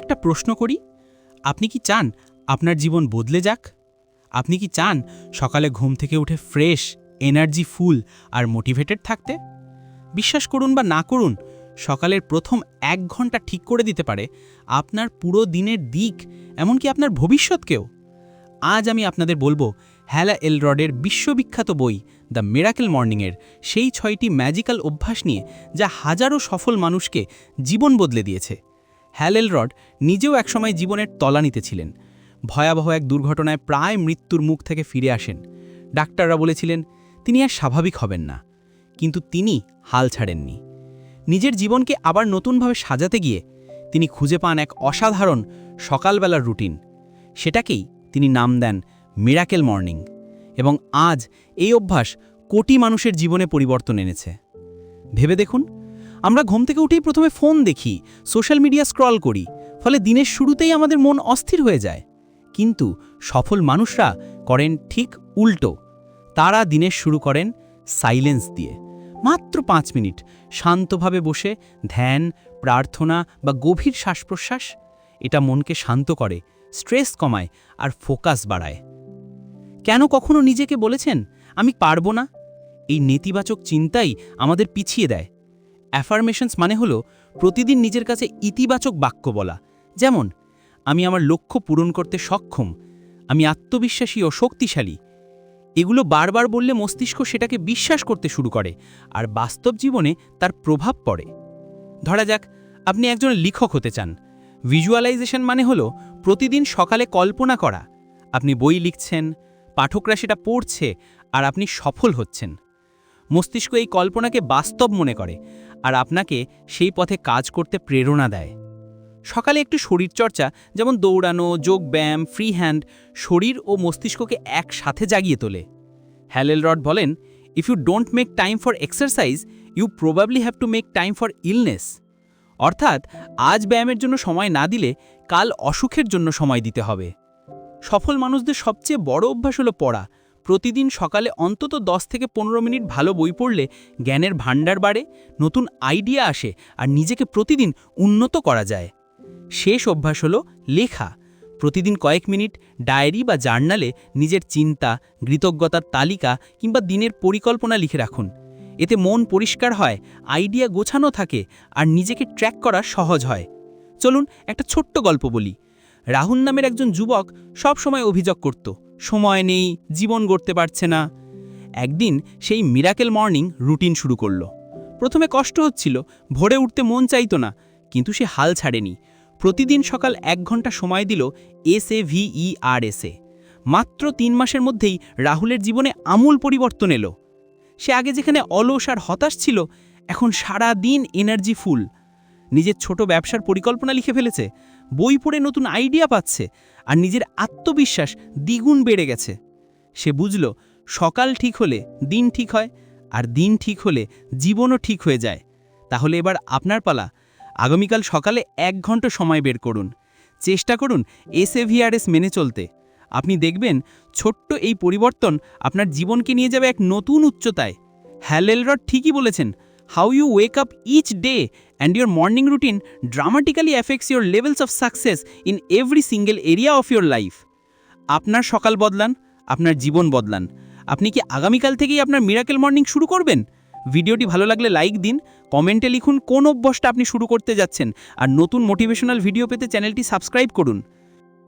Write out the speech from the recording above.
একটা প্রশ্ন করি। আপনি কি চান আপনার জীবন বদলে যাক? আপনি কি চান সকালে ঘুম থেকে উঠে ফ্রেশ, এনার্জি ফুল আর মোটিভেটেড থাকতে? বিশ্বাস করুন বা না করুন, সকালের প্রথম এক ঘণ্টা ঠিক করে দিতে পারে আপনার পুরো দিনের দিক, এমনকি আপনার ভবিষ্যৎকেও। আজ আমি আপনাদের বলব হ্যালা এলরডের বিশ্ববিখ্যাত বই দ্য মেরাকেল মর্নিংয়ের সেই ছয়টি ম্যাজিক্যাল অভ্যাস নিয়ে যা হাজারো সফল মানুষকে জীবন বদলে দিয়েছে। হ্যাল এলরড নিজেও একসময় জীবনের তলানিতে ছিলেন। ভয়াবহ এক দুর্ঘটনায় প্রায় মৃত্যুর মুখ থেকে ফিরে আসেন। ডাক্তাররা বলেছিলেন, তিনি আর স্বাভাবিক হবেন না। কিন্তু তিনি হাল ছাড়েননি। নিজের জীবনকে আবার নতুনভাবে সাজাতে গিয়ে তিনি খুঁজে পান এক অসাধারণ সকালবেলার রুটিন। সেটাকেই তিনি নাম দেন মিরাকেল মর্নিং এবং আজ এই অভ্যাস কোটি মানুষের জীবনে পরিবর্তন এনেছে। ভেবে দেখুন আমরা ঘুম থেকে উঠেই প্রথমে ফোন দেখি, সোশ্যাল মিডিয়া স্ক্রল করি, ফলে দিনের শুরুতেই আমাদের মন অস্থির হয়ে যায়। কিন্তু সফল মানুষরা করেন ঠিক উল্টো। তারা দিনের শুরু করেন সাইলেন্স দিয়ে। মাত্র পাঁচ মিনিট, শান্তভাবে বসে ধ্যান, প্রার্থনা বা গভীর শ্বাস প্রশ্বাস এটা মনকে শান্ত করে, স্ট্রেস কমায় আর ফোকাস বাড়ায়। কেন কখনো নিজেকে বলেছেন, আমি পারব না এই নেতিবাচক চিন্তাই আমাদের পিছিয়ে দেয়। অ্যাফার্মেশনস মানে হলো প্রতিদিন নিজের কাছে ইতিবাচক বাক্য বলা। যেমন, আমি আমার লক্ষ্য পূরণ করতে সক্ষম। আমি আত্মবিশ্বাসী ও শক্তিশালী। এগুলো বারবার বললে মস্তিষ্ক সেটাকে বিশ্বাস করতে শুরু করে, আর বাস্তব জীবনে তার প্রভাব পড়ে। ধরা যাক, আপনি একজন লেখক হতে চান। ভিজুয়ালাইজেশন মানে হলো প্রতিদিন সকালে কল্পনা করা। আপনি বই লিখছেন, পাঠকরা সেটা পড়ছে, আর আপনি সফল হচ্ছেন। মস্তিষ্ক এই কল্পনাকে বাস্তব মনে করে। আর আপনাকে সেই পথে কাজ করতে প্রেরণা দেয়। সকালে একটু শরীরচর্চা, যেমন দৌড়ানো, যোগব্যায়াম ফ্রি হ্যান্ড শরীর ও মস্তিষ্ককে একসাথে জাগিয়ে তোলে। হ্যালেল রড বলেন if you don't make time for exercise you probably have to make time for illness অর্থাৎ, আজ ব্যায়ামের জন্য সময় না দিলে কাল অসুখের জন্য সময় দিতে হবে। সফল মানুষদের সবচেয়ে বড় অভ্যাস হলো পড়া। প্রতিদিন সকালে অন্তত 10 থেকে পনেরো মিনিট ভালো বই পড়লে জ্ঞানের ভাণ্ডার বাড়ে, নতুন আইডিয়া আসে আর নিজেকে প্রতিদিন উন্নত করা যায়। শেষ অভ্যাস হলো লেখা। প্রতিদিন কয়েক মিনিট ডায়েরি বা জার্নালে নিজের চিন্তা, কৃতজ্ঞতার তালিকা কিংবা দিনের পরিকল্পনা লিখে রাখুন। এতে মন পরিষ্কার হয়, আইডিয়া গোছানো থাকে আর নিজেকে ট্র্যাক করা সহজ হয়। চলুন একটা ছোট্ট গল্প বলি। রাহুল নামের একজন যুবক সব সময় অভিযোগ করত সময় নেই, জীবন গড়তে পারছে না। একদিন সেই মিরাকেল মর্নিং রুটিন শুরু করল। প্রথমে কষ্ট হচ্ছিল, ভোরে উঠতে মন চাইতো না, কিন্তু সে হাল ছাড়েনি। প্রতিদিন সকাল এক ঘণ্টা সময় দিল S A ভিই R S A. মাত্র তিন মাসের মধ্যেই রাহুলের জীবনে আমূল পরিবর্তন এলো। সে আগে যেখানে অলস আর হতাশ ছিল, এখন সারা দিন এনার্জি ফুল নিজের ছোট ব্যবসার পরিকল্পনা লিখে ফেলেছে, বই পড়ে নতুন আইডিয়া পাচ্ছে, আর নিজের আত্মবিশ্বাস দ্বিগুণ বেড়ে গেছে। সে বুঝল, সকাল ঠিক হলে দিন ঠিক হয়, আর দিন ঠিক হলে জীবনও ঠিক হয়ে যায়। তাহলে এবার আপনার পালা। আগামীকাল সকালে এক ঘণ্টা সময় বের করুন। চেষ্টা করুন এসএভিআরএস মেনে চলতে। আপনি দেখবেন, ছোট্ট এই পরিবর্তন আপনার জীবনকে নিয়ে যাবে এক নতুন উচ্চতায়। হ্যালেলরড ঠিকই বলেছেন how you wake up each day and your morning routine dramatically affects your levels of success in every single area of your life আপনার সকাল বদলান, আপনার জীবন বদলান। আপনি কি আগামীকাল থেকেই আপনার মিরাকেল মর্নিং শুরু করবেন? ভিডিওটি ভালো লাগলে লাইক দিন কমেন্টে লিখুন কোন অভ্যাসটা আপনি শুরু করতে যাচ্ছেন, আর নতুন মোটিভেশনাল ভিডিও পেতে চ্যানেলটি সাবস্ক্রাইব করুন।